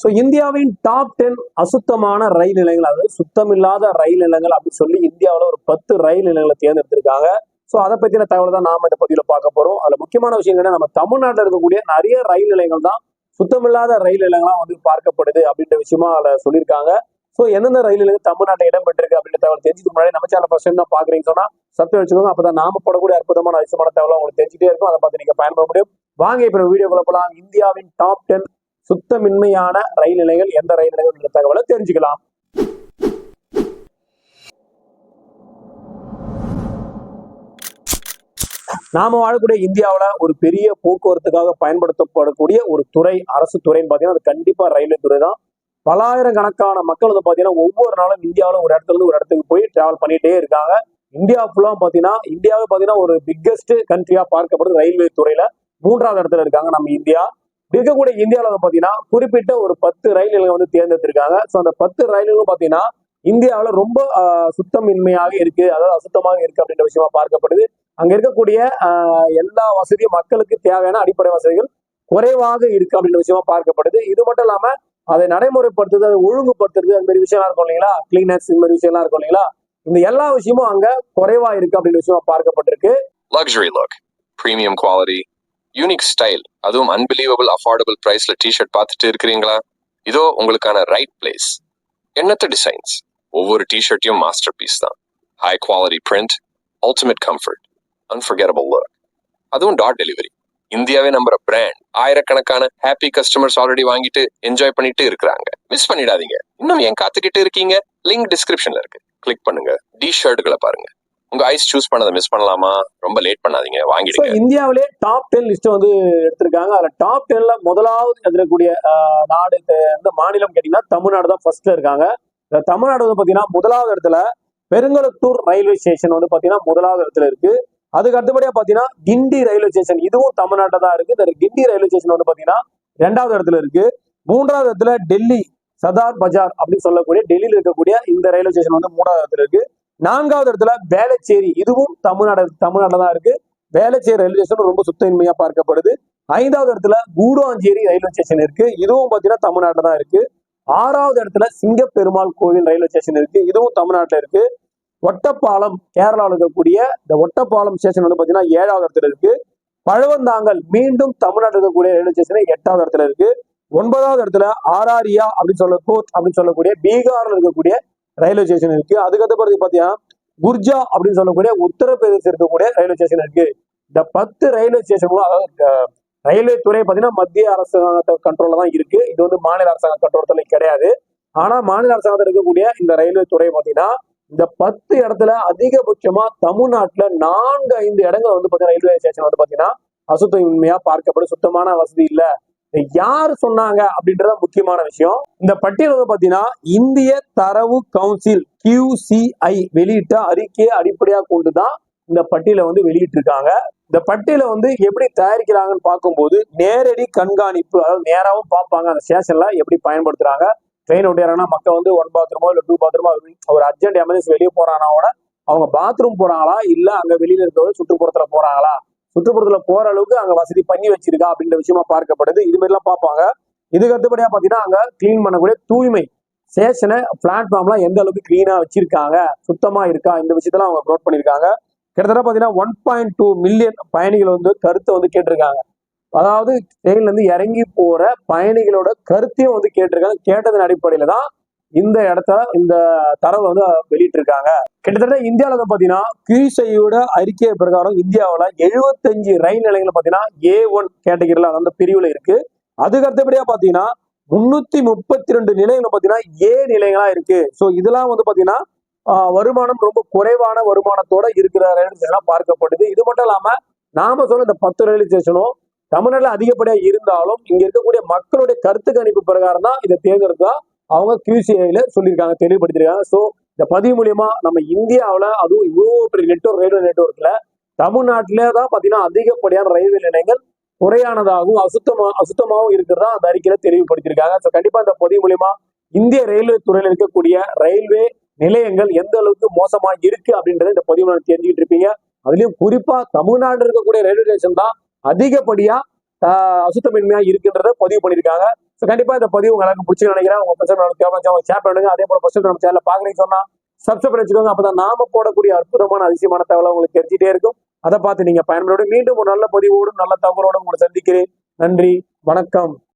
So இந்தியாவின் top ten அசுத்தமான ரயில் நிலையங்கள் அதாவது சுத்தமில்லாத ரயில் நிலையங்கள் அப்படின்னு சொல்லி இந்தியாவில் ஒரு பத்து ரயில் நிலையங்களை தேர்ந்தெடுத்திருக்காங்க. ஸோ அதை பற்றின தகவல் தான் நாம இந்த பதிவில் பார்க்க போகிறோம் அதில் முக்கியமான விஷயம் என்னன்னா நம்ம தமிழ்நாட்டில் இருக்கக்கூடிய நிறைய ரயில் நிலையங்கள் தான் சுத்தமில்லாத ரயில் நிலையங்களாம் வந்து பார்க்கப்படுது அப்படின்ற விஷயமா அதில் சொல்லியிருக்காங்க. ஸோ எந்தெந்த ரயில் நிலையம் தமிழ்நாட்டில் இடம் பெற்றிருக்கு அப்படின்ற தகவல் தெரிஞ்சுக்கு முன்னாடி நம்ம சேனல் ஃபர்ஸ்ட் டைம் தான் பார்க்குறீங்க சொன்னால் சப்ஸ்கிரைப் வச்சுக்கோங்க. அப்பதான் நாம போடக்கூடிய அற்புதமான அதிசயமான தகவல் உங்களுக்கு தெரிஞ்சுட்டே இருக்கும். அதை பார்த்து நீங்க பயன்பட முடியும். வாங்க இப்போ வீடியோக்குள்ள போகலாம் இந்தியாவின் டாப் டென் சுத்தமின்மையான ரயில் நிலையங்கள் எந்த ரயில் நிலையங்கள் என்ற தகவலை தெரிஞ்சுக்கலாம். நாம வாழக்கூடிய இந்தியாவில் ஒரு பெரிய போக்குவரத்துக்காக பயன்படுத்தப்படக்கூடிய ஒரு துறை அரசு துறைன்னு பார்த்தீங்கன்னா அது கண்டிப்பா ரயில்வே துறை தான். பலாயிரம் கணக்கான மக்கள் வந்து பார்த்தீங்கன்னா ஒவ்வொரு நாளும் இந்தியாவில் ஒரு இடத்துல இருந்து ஒரு இடத்துக்கு போய் டிராவல் பண்ணிட்டே இருக்காங்க. இந்தியா ஃபுல்லாக பார்த்தீங்கன்னா இந்தியாவை பார்த்தீங்கன்னா ஒரு பிக்கெஸ்ட் கண்ட்ரியாக பார்க்கப்படுது ரயில்வே துறையில. மூன்றாவது இடத்துல இருக்காங்க நம்ம இந்தியா. இருக்கக்கூடிய இந்தியாவில் வந்து பாத்தீங்கன்னா குறிப்பிட்ட ஒரு பத்து ரயில் நிலையம் வந்து தேர்ந்தெடுத்திருக்காங்க. ஸோ அந்த பத்து ரயில்களும் பாத்தீங்கன்னா இந்தியாவில் ரொம்ப சுத்தமின்மையாக இருக்கு. அதாவது அசுத்தமாக இருக்கு அப்படின்ற விஷயமா பார்க்கப்படுது. அங்க இருக்கக்கூடிய ஆஹ், எல்லா வசதியும் மக்களுக்கு தேவையான அடிப்படை வசதிகள் குறைவாக இருக்கு அப்படின்ற விஷயமா பார்க்கப்படுது. இது மட்டும் இல்லாம அதை நடைமுறைப்படுத்துறது அதை ஒழுங்குபடுத்துறது அந்த மாதிரி விஷயம்லாம் இருக்கும் இல்லைங்களா? கிளீனஸ் இந்த மாதிரி விஷயம்லாம் இருக்கும் இல்லைங்களா? இந்த எல்லா விஷயமும் அங்க குறைவா இருக்கு அப்படின்ற விஷயமா பார்க்கப்பட்டிருக்கு. Luxury look, premium quality, unique style அதுவும் அன்பிலீவபிள் அஃபோர்டபுள் ப்ரைஸில் டிஷர்ட் பார்த்துட்டு இருக்கிறீங்களா? இதோ உங்களுக்கான ரைட் பிளேஸ் எண்ணற்ற டிசைன்ஸ் ஒவ்வொரு டிஷர்ட்டையும் மாஸ்டர் பீஸ் தான். High quality print ultimate comfort unforgettable look அதுவும் டாட் டெலிவரி இந்தியாவே நம்புற பிராண்ட் ஆயிரக்கணக்கான ஹாப்பி கஸ்டமர்ஸ் ஆல்ரெடி வாங்கிட்டு என்ஜாய் பண்ணிட்டு இருக்கிறாங்க. மிஸ் பண்ணிடாதீங்க. இன்னும் ஏன் காத்துக்கிட்டு இருக்கீங்க? லிங்க் டிஸ்கிரிப்ஷன்ல இருக்கு. கிளிக் பண்ணுங்க. டி ஷர்ட்டுகளை பாருங்க. உங்க ஐஸ் சூஸ் பண்ணதை மிஸ் பண்ணலாமா? ரொம்ப லேட் பண்ணாதீங்க வாங்கிடுங்க. இந்தியாவிலே டாப் டென் லிஸ்ட் வந்து எடுத்திருக்காங்க. அதுல டாப் டென்ல முதலாவது இருக்கக்கூடிய நாடு இந்த- மாநிலம் கேட்டீங்கன்னா தமிழ்நாடு தான் ஃபர்ஸ்ட்ல இருக்காங்க. இந்த தமிழ்நாடு வந்து பாத்தீங்கன்னா முதலாவது இடத்துல பெருங்கலத்தூர் ரயில்வே ஸ்டேஷன் வந்து பாத்தீங்கன்னா முதலாவது இடத்துல இருக்கு. அதுக்கு அடுத்தபடியா பாத்தீங்கன்னா கிண்டி ரயில்வே ஸ்டேஷன் இதுவும் தமிழ்நாட்டில் தான் இருக்கு. இந்த கிண்டி ரயில்வே ஸ்டேஷன் வந்து பாத்தீங்கன்னா ரெண்டாவது இடத்துல இருக்கு. மூன்றாவது இடத்துல டெல்லி சதார் பஜார் அப்படின்னு சொல்லக்கூடிய டெல்லியில் இருக்கக்கூடிய இந்த ரயில்வே ஸ்டேஷன் வந்து மூணாவது இடத்துல இருக்கு. நான்காவது இடத்துல வேளச்சேரி. இதுவும் தமிழ்நாடு தமிழ்நாட்டில் தான் இருக்கு. வேளச்சேரி ரயில்வே ஸ்டேஷன் ரொம்ப சுத்தமின்மையா பார்க்கப்படுது. ஐந்தாவது இடத்துல கூடாஞ்சேரி ரயில்வே ஸ்டேஷன் இருக்கு. இதுவும் பாத்தீங்கன்னா தமிழ்நாட்டில் தான் இருக்கு. ஆறாவது இடத்துல சிங்கப்பெருமாள் கோவில் ரயில்வே ஸ்டேஷன் இருக்கு. இதுவும் தமிழ்நாட்டில் இருக்கு. ஒட்டப்பாலம் கேரளாவில் இருக்கக்கூடிய இந்த ஒட்டப்பாலம் ஸ்டேஷன் வந்து பாத்தீங்கன்னா ஏழாவது இடத்துல இருக்கு. பழவந்தாங்கல் மீண்டும் தமிழ்நாட்டில் இருக்கக்கூடிய ரயில்வே ஸ்டேஷன் எட்டாவது இடத்துல இருக்கு. ஒன்பதாவது இடத்துல ஆராரியா அப்படின்னு சொல்ல கோட் அப்படின்னு சொல்லக்கூடிய பீகார்ல இருக்கக்கூடிய ரயில்வே ஸ்டேஷன் இருக்கு. அதுக்கப்புறம் பாத்தீங்கன்னா குர்ஜா அப்படின்னு சொல்லக்கூடிய உத்தரப்பிரதேசம் இருக்கக்கூடிய ரயில்வே ஸ்டேஷன் இருக்கு. இந்த பத்து ரயில்வே ஸ்டேஷன்களும் அதாவது ரயில்வே துறை பாத்தீங்கன்னா மத்திய அரசாங்கத்தை கண்ட்ரோல்ல தான் இருக்கு. இது வந்து மாநில அரசாங்க கண்ட்ரோலத்துல கிடையாது. ஆனா மாநில அரசாங்கத்தில் இருக்கக்கூடிய இந்த ரயில்வே துறை பாத்தீங்கன்னா இந்த பத்து இடத்துல அதிகபட்சமா தமிழ்நாட்டுல நான்கு ஐந்து இடங்கள் வந்து பாத்தீங்கன்னா ரயில்வே ஸ்டேஷன் வந்து பாத்தீங்கன்னா அசுத்தமின்மையா பார்க்கப்படும். சுத்தமான வசதி இல்ல. யாரு சொன்னாங்க அப்படின்றத முக்கியமான விஷயம். இந்த பட்டியல் வந்து பாத்தீங்கன்னா இந்திய தரவு கவுன்சில் கியூசிஐ வெளியிட்ட அறிக்கையை அடிப்படையாக கொண்டுதான் இந்த பட்டியலை வந்து வெளியிட்டிருக்காங்க. இந்த பட்டியலை வந்து எப்படி தயாரிக்கிறாங்கன்னு பார்க்கும்போது நேரடி கண்காணிப்பு அதாவது நேராவும் பார்ப்பாங்க. அந்த ஸ்டேஷன்ல எப்படி பயன்படுத்துறாங்க. ட்ரெயின் விட்டுறாங்கன்னா மக்கள் வந்து ஒன் பாத்ரூமோ இல்லை டூ பாத்ரூமோ ஒரு அர்ஜென்ட் எமர்ஜென்சி வெளியே போறாங்கன்னா கூட அவங்க பாத்ரூம் போறாங்களா? இல்ல அங்க வெளியில இருக்கிற சுற்றுப்புறத்துல போறாங்களா? சுற்றுப்புறத்துல போற அளவுக்கு அங்க வசதி பண்ணி வச்சிருக்கா அப்படின்ற விஷயமா பார்க்கப்படுது. இது மாதிரிலாம் பார்ப்பாங்க. இதுக்கு அடுத்தபடியா பாத்தீங்கன்னா அங்க கிளீன் பண்ணக்கூடிய தூய்மை ஸ்டேஷனை பிளாட்ஃபார்ம்லாம் எந்த அளவுக்கு கிளீனா வச்சிருக்காங்க சுத்தமா இருக்கா இந்த விஷயத்தெல்லாம் அவங்க நோட் பண்ணியிருக்காங்க. கிட்டத்தட்ட பாத்தீங்கன்னா ஒன் பாயிண்ட் டூ மில்லியன் பயணிகள் வந்து கருத்தை வந்து கேட்டிருக்காங்க. அதாவது ட்ரெயின்ல இருந்து இறங்கி போற பயணிகளோட கருத்தையும் வந்து கேட்டிருக்காங்க. கேட்டதன் அடிப்படையில தான் இந்த இடத்த இந்த தரவை வந்து வெளியிட்டிருக்காங்க. கிட்டத்தட்ட இந்தியாவில் வந்து பார்த்தீங்கன்னா கியூசையோட அறிக்கை பிரகாரம் இந்தியாவில் எழுபத்தஞ்சு ரயில் நிலையங்கள் பார்த்தீங்கன்னா ஏ ஒன் கேட்டகரியில் அந்த பிரிவில் இருக்கு. அதுக்கு அடுத்தபடியா பாத்தீங்கன்னா முன்னூத்தி முப்பத்தி ரெண்டு நிலையங்கள் பார்த்தீங்கன்னா ஏ நிலையங்களா இருக்கு. ஸோ இதெல்லாம் வந்து பாத்தீங்கன்னா வருமானம் ரொம்ப குறைவான வருமானத்தோட இருக்கிற ரயில் பார்க்கப்படுது. இது மட்டும் இல்லாம நாம சொல்ல இந்த பத்து ரயில் ஸ்டேஷனும் தமிழ்நாட்டில் அதிகப்படியா இருந்தாலும் இங்க இருக்கக்கூடிய மக்களுடைய கருத்து கணிப்பு பிரகாரம் தான் இதை தேர்ந்தெடுத்தா அவங்க கியூசிஐல சொல்லியிருக்காங்க தெளிவுபடுத்திருக்காங்க ஸோ இந்த பதிவு மூலியமா நம்ம இந்தியாவில் அதுவும் இவ்வளோ பெரிய நெட்ஒர்க் ரயில்வே நெட்ஒர்க்ல தமிழ்நாட்டிலே தான் பார்த்தீங்கன்னா அதிகப்படியான ரயில்வே நிலையங்கள் குறையானதாகவும் அசுத்தமா அசுத்தமாகவும் இருக்கிறதா அந்த அறிக்கையில தெளிவுபடுத்தியிருக்காங்க. ஸோ கண்டிப்பா இந்த பதிவு மூலியமா இந்திய ரயில்வே துறையில் இருக்கக்கூடிய ரயில்வே நிலையங்கள் எந்த அளவுக்கு மோசமா இருக்கு அப்படின்றத இந்த பதிவு தெரிஞ்சுக்கிட்டு இருப்பீங்க. அதுலயும் குறிப்பா தமிழ்நாடு இருக்கக்கூடிய ரயில்வே ஸ்டேஷன் தான் அதிகப்படியா அசுத்தமின்மையாக அசுத்தமின்மையா இருக்குன்றத பதிவு பண்ணியிருக்காங்க. ஸோ கண்டிப்பா இந்த பதிவு உங்களுக்கு பிடிச்சி நினைக்கிறேன். உங்க பசங்க தேவையான ஷேர் பண்ணுங்க. அதே போல ஃபர்ஸ்ட் நம்ம சேனல் பாக்குறீங்க சொன்னா சப்ஸ்கிரைப் பண்ணி அப்பதான் நாம போடக்கூடிய அற்புதமான அதிசயமான தகவலை உங்களுக்கு தெரிஞ்சிட்டே இருக்கும். அதை பார்த்து நீங்க பயன்படுத்தி மீண்டும் ஒரு நல்ல பதிவோடும் நல்ல தகவலோடும் உங்களை சந்திக்கிறேன். நன்றி வணக்கம்.